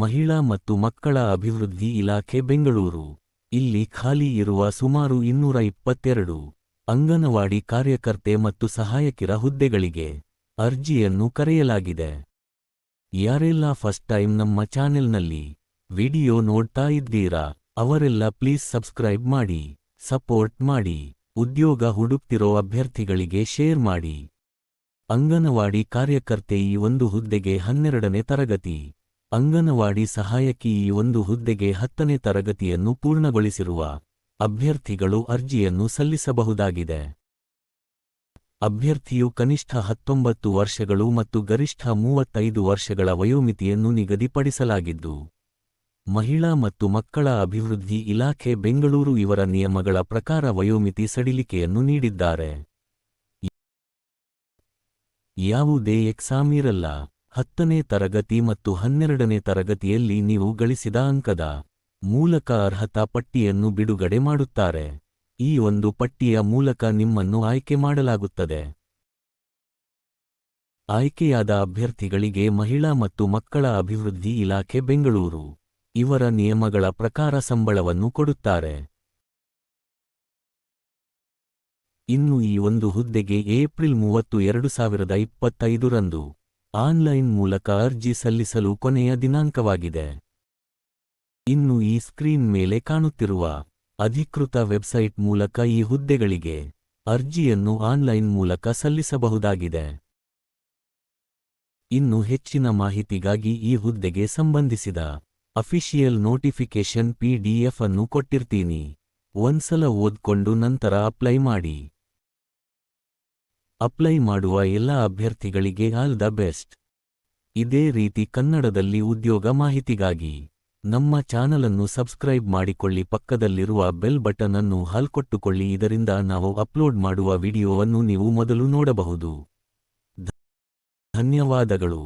ಮಹಿಳಾ ಮತ್ತು ಮಕ್ಕಳ ಅಭಿವೃದ್ಧಿ ಇಲಾಖೆ ಬೆಂಗಳೂರು. ಇಲ್ಲಿ ಖಾಲಿ ಇರುವ ಸುಮಾರು ಇನ್ನೂರ ಇಪ್ಪತ್ತೆರಡು ಅಂಗನವಾಡಿ ಕಾರ್ಯಕರ್ತೆ ಮತ್ತು ಸಹಾಯಕಿರ ಹುದ್ದೆಗಳಿಗೆ ಅರ್ಜಿಯನ್ನು ಕರೆಯಲಾಗಿದೆ. ಯಾರೆಲ್ಲ ಫಸ್ಟ್ ಟೈಮ್ ನಮ್ಮ ಚಾನೆಲ್ನಲ್ಲಿ ವಿಡಿಯೋ ನೋಡ್ತಾ ಇದ್ದೀರಾ, ಅವರೆಲ್ಲ ಪ್ಲೀಸ್ ಸಬ್ಸ್ಕ್ರೈಬ್ ಮಾಡಿ, ಸಪೋರ್ಟ್ ಮಾಡಿ, ಉದ್ಯೋಗ ಹುಡುಕ್ತಿರೋ ಅಭ್ಯರ್ಥಿಗಳಿಗೆ ಶೇರ್ ಮಾಡಿ. ಅಂಗನವಾಡಿ ಕಾರ್ಯಕರ್ತೆ ಈ ಒಂದು ಹುದ್ದೆಗೆ ಹನ್ನೆರಡನೇ ತರಗತಿ. ಅಂಗನವಾಡಿ ಸಹಾಯಕಿ ಈ ಒಂದು ಹುದ್ದೆಗೆ ಹತ್ತನೇ ತರಗತಿಯನ್ನು ಪೂರ್ಣಗೊಳಿಸಿರುವ ಅಭ್ಯರ್ಥಿಗಳು ಅರ್ಜಿಯನ್ನು ಸಲ್ಲಿಸಬಹುದಾಗಿದೆ. ಅಭ್ಯರ್ಥಿಯು ಕನಿಷ್ಠ ಹತ್ತೊಂಬತ್ತು ವರ್ಷಗಳು ಮತ್ತು ಗರಿಷ್ಠ ಮೂವತ್ತೈದು ವರ್ಷಗಳ ವಯೋಮಿತಿಯನ್ನು ನಿಗದಿಪಡಿಸಲಾಗಿದ್ದು, ಮಹಿಳಾ ಮತ್ತು ಮಕ್ಕಳ ಅಭಿವೃದ್ಧಿ ಇಲಾಖೆ ಬೆಂಗಳೂರು ಇವರ ನಿಯಮಗಳ ಪ್ರಕಾರ ವಯೋಮಿತಿ ಸಡಿಲಿಕೆಯನ್ನು ನೀಡಿದ್ದಾರೆ. ಯಾವುದೇ ಎಕ್ಸಾಮ್ ಇರಲ್ಲ ಹತ್ತನೇ ತರಗತಿ ಮತ್ತು ಹನ್ನೆರಡನೇ ತರಗತಿಯಲ್ಲಿ ನೀವು ಗಳಿಸಿದ ಅಂಕದ ಮೂಲಕ ಅರ್ಹತಾ ಪಟ್ಟಿಯನ್ನು ಬಿಡುಗಡೆ ಮಾಡುತ್ತಾರೆ. ಈ ಒಂದು ಪಟ್ಟಿಯ ಮೂಲಕ ನಿಮ್ಮನ್ನು ಆಯ್ಕೆ ಮಾಡಲಾಗುತ್ತದೆ. ಆಯ್ಕೆಯಾದ ಅಭ್ಯರ್ಥಿಗಳಿಗೆ ಮಹಿಳಾ ಮತ್ತು ಮಕ್ಕಳ ಅಭಿವೃದ್ಧಿ ಇಲಾಖೆ ಬೆಂಗಳೂರು. ಇವರ ನಿಯಮಗಳ ಪ್ರಕಾರ ಸಂಬಳವನ್ನು ಕೊಡುತ್ತಾರೆ. ಇನ್ನು ಈ ಒಂದು ಹುದ್ದೆಗೆ ಏಪ್ರಿಲ್ ಮೂವತ್ತು, ಎರಡು ಸಾವಿರದ ಇಪ್ಪತ್ತೈದರಂದು ಆನ್ಲೈನ್ ಮೂಲಕ ಅರ್ಜಿ ಸಲ್ಲಿಸಲು ಕೊನೆಯ ದಿನಾಂಕವಾಗಿದೆ. ಇನ್ನು ಈ ಸ್ಕ್ರೀನ್ ಮೇಲೆ ಕಾಣುತ್ತಿರುವ ಅಧಿಕೃತ ವೆಬ್ಸೈಟ್ ಮೂಲಕ ಈ ಹುದ್ದೆಗಳಿಗೆ ಅರ್ಜಿಯನ್ನು ಆನ್ಲೈನ್ ಮೂಲಕ ಸಲ್ಲಿಸಬಹುದಾಗಿದೆ. ಇನ್ನು ಹೆಚ್ಚಿನ ಮಾಹಿತಿಗಾಗಿ ಈ ಹುದ್ದೆಗೆ ಸಂಬಂಧಿಸಿದ ಅಫಿಷಿಯಲ್ ನೋಟಿಫಿಕೇಶನ್ ಪಿಡಿಎಫ್ ಅನ್ನು ಕೊಟ್ಟಿರ್ತೀನಿ. ಒಂದ್ಸಲ ಓದ್ಕೊಂಡು ನಂತರ ಅಪ್ಲೈ ಮಾಡಿ. ಅಪ್ಲೈ ಮಾಡುವ ಎಲ್ಲ ಅಭ್ಯರ್ಥಿಗಳಿಗೆ ಆಲ್ ದ ಬೆಸ್ಟ್. ಇದೇ ರೀತಿ ಕನ್ನಡದಲ್ಲಿ ಉದ್ಯೋಗ ಮಾಹಿತಿಗಾಗಿ ನಮ್ಮ ಚಾನಲನ್ನು ಸಬ್ಸ್ಕ್ರೈಬ್ ಮಾಡಿಕೊಳ್ಳಿ ಪಕ್ಕದಲ್ಲಿರುವ ಬೆಲ್ ಬಟನ್ ಅನ್ನು ಹಾಲ್ಕೊಟ್ಟುಕೊಳ್ಳಿ ಇದರಿಂದ ನಾವು ಅಪ್ಲೋಡ್ ಮಾಡುವ ವಿಡಿಯೋವನ್ನು ನೀವು ಮೊದಲು ನೋಡಬಹುದು. ಧನ್ಯವಾದಗಳು.